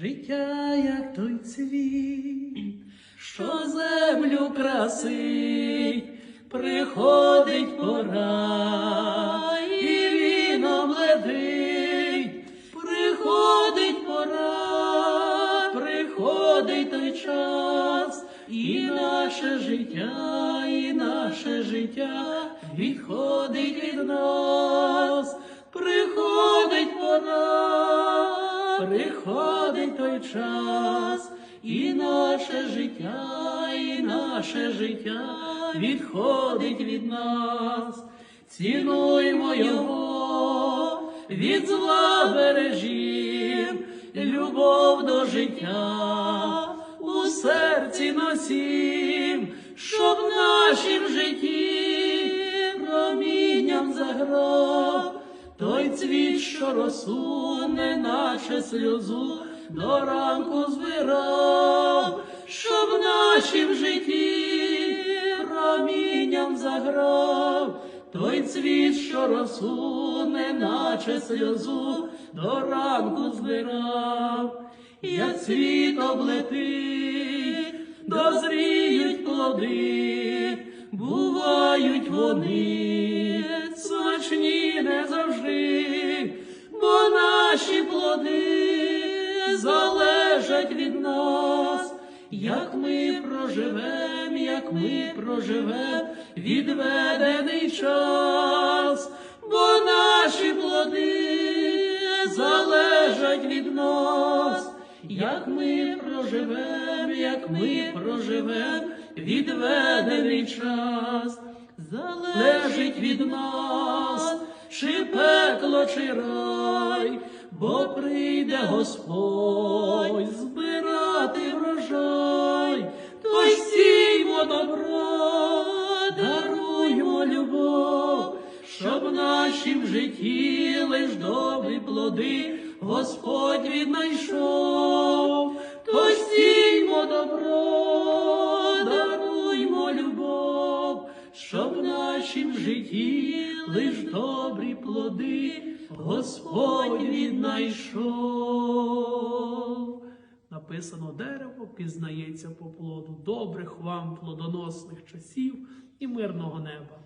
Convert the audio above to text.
Життя, як той цвіт, що землю красить, приходить пора, і він обледить, приходить пора, приходить той час, і наше життя, і наше життя відходить від нас, приходить той час, і наше життя, і наше життя відходить від нас, цінуймо його, від зла бережім, любов до життя у серці носім, той цвіт, що розсуне, наче сльозу, до ранку збирав, щоб в нашім житті промінням заграв, той цвіт, що розсуне, наче сльозу, до ранку збирав, як цвіт облетить, дозріють плоди, бувають вони, не завжди, бо наші плоди залежать від нас, як ми проживем, як ми проживем відведений час, бо наші плоди залежать від нас, як ми проживем, як ми проживем відведений час, залежить від нас, чи пекло, чи рай, бо прийде Господь збирати врожай, то сіймо добро, даруймо любов, щоб в нашім житті лиш добрі плоди Господь віднайшов, то сіймо добро, щоб в нашім житті лиш добрі плоди Господь віднайшов. Написано дерево пізнається по плоду. Добрих вам плодоносних часів і мирного неба.